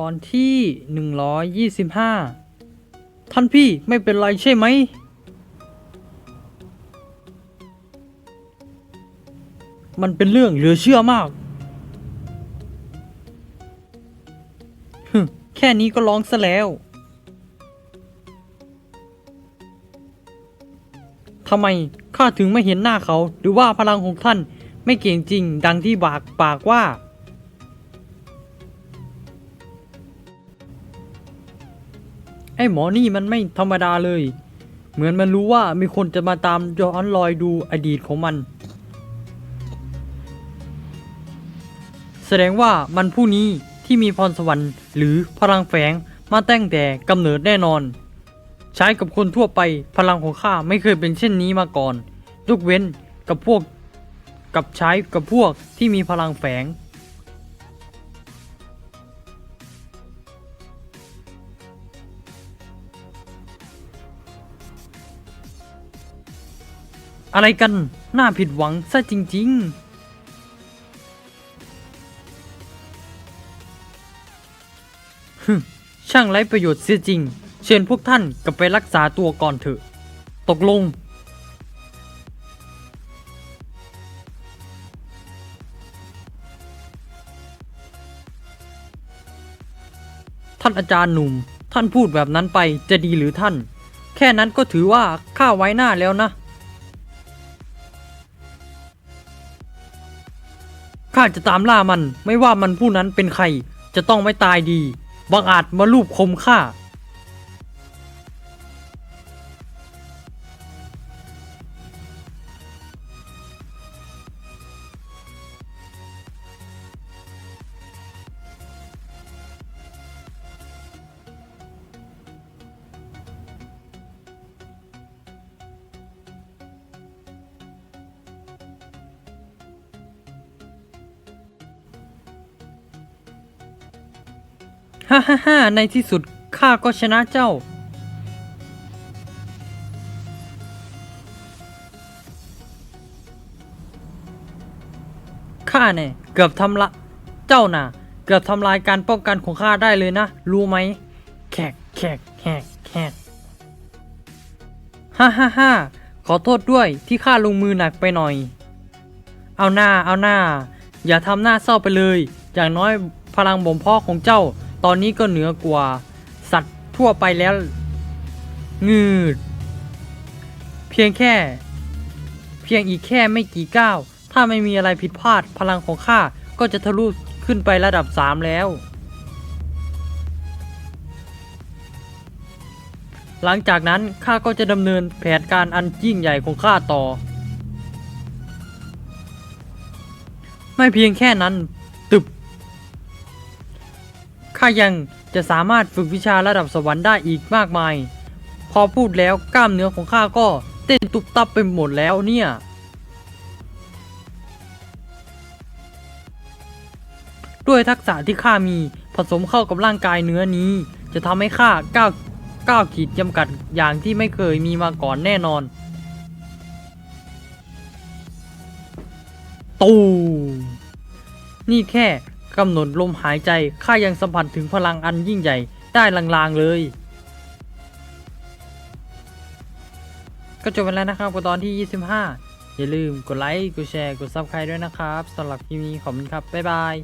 ตอนที่ 125 ท่านพี่ไม่เป็นไรใช่ไหม มันเป็นเรื่องเหลือเชื่อมากฮแค่นี้ก็ร้องซะแล้วทำไมข้าถึงไม่เห็นหน้าเขา หรือว่าพลังของท่านไม่เก่งจริง ดังที่บากปากว่า หมอนี่มันไม่ธรรมดาเลย เหมือนมันรู้ว่ามีคนจะมาตามย้อนรอยดูอดีตของมัน แสดงว่ามันผู้นี้ที่มีพรสวรรค์ หรือพลังแฝงมาตั้งแต่กำเนิดแน่นอน ใช้กับคนทั่วไปพลังของข้าไม่เคยเป็นเช่นนี้มาก่อน ยกเว้นกับพวกกับใช้กับพวกที่มีพลังแฝง อะไรกัน น่าผิดหวังซะจริงๆฮึช่างไร้ประโยชน์เสียจริง เชิญพวกท่านกลับไปรักษาตัวก่อนเถอะ ตกลง ท่านอาจารย์หนุ่ม ท่านพูดแบบนั้นไปจะดีหรือท่าน แค่นั้นก็ถือว่าข้าไว้หน้าแล้วนะาจะตามล่ามัน ไม่ว่ามันผู้นั้นเป็นใคร จะต้องไม่ตายดีบังอาจมาลูบคมข้า ฮ่าฮ่าฮ่าในที่สุดข้าก็ชนะเจ้า ข้าเนี่ยเกือบทำละเจ้าน่ะ เกือบทำลายการป้องกันของข้าได้เลยนะ รู้ไหม แขกแขกแขกแขกฮ่าฮ่าฮ่าขอโทษด้วยที่ข้าลงมือหนักไปหน่อย เอาหน้าเอาหน้า อย่าทำหน้าเศร้าไปเลย อย่างน้อยพลังบ่มเพาะของเจ้า ตอนนี้ก็เหนือกว่า สัตว์ทั่วไปแล้ว งืด เพียงแค่ เพียงอีกแค่ไม่กี่ก้าวถ้าไม่มีอะไรผิดพลาดพลังของข้าก็จะทะลุขึ้นไประดับ 3 แล้ว หลังจากนั้นข้าก็จะดำเนินแผนการอันยิ่งใหญ่ของข้าต่อ ไม่เพียงแค่นั้น ข้ายังจะสามารถฝึกวิชาระดับสวรรค์ได้อีกมากมาย พอพูดแล้วกล้ามเนื้อของข้าก็เต้นตุบตับไปหมดแล้วเนี่ยด้วยทักษะที่ข้ามีผสมเข้ากับร่างกายเนื้อนี้ จะทำให้ข้าก้าวก้าวขีดจำกัดอย่างที่ไม่เคยมีมาก่อนแน่นอน ตูมนี่แค่ กำหนดลมหายใจข้ายังสัมผัสถึงพลังอันยิ่งใหญ่ได้ลางๆเลย ก็จบไปแล้วนะครับกับตอนที่ 25 อย่าลืมกดไลค์ กดแชร์ กดซับสไครต์ด้วยนะครับสำหรับคลิปนี้ขอบคุณครับ บ๊ายบาย